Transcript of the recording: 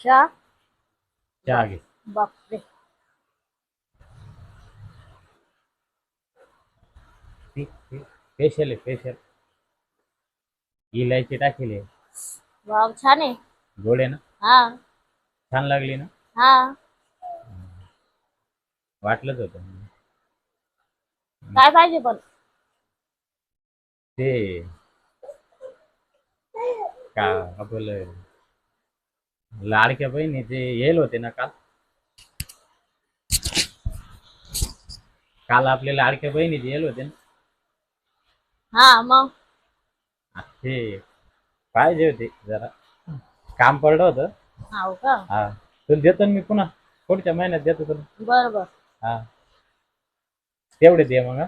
चहा चहा घे बापरे. फेशियल आहे फेशियल इलायची टाकेली वाव छान आहे. गोड आहे ना? हा. छान लागली ना? हा. वाटलंच होतं. काय पाहिजे पण? ते. का आपलं लाडक्या बहिणी ते येल होते ना काल. काल आपल्या लाडक्या बहिणीचे येल होते ना. हा मग? ते पाहिजे होते जरा. काम पडलं होतं. का? हा. तुला देतो ना मी पुन्हा. पुढच्या महिन्यात देतो तुला. बर बर. हा. तेवढे दे मग हा.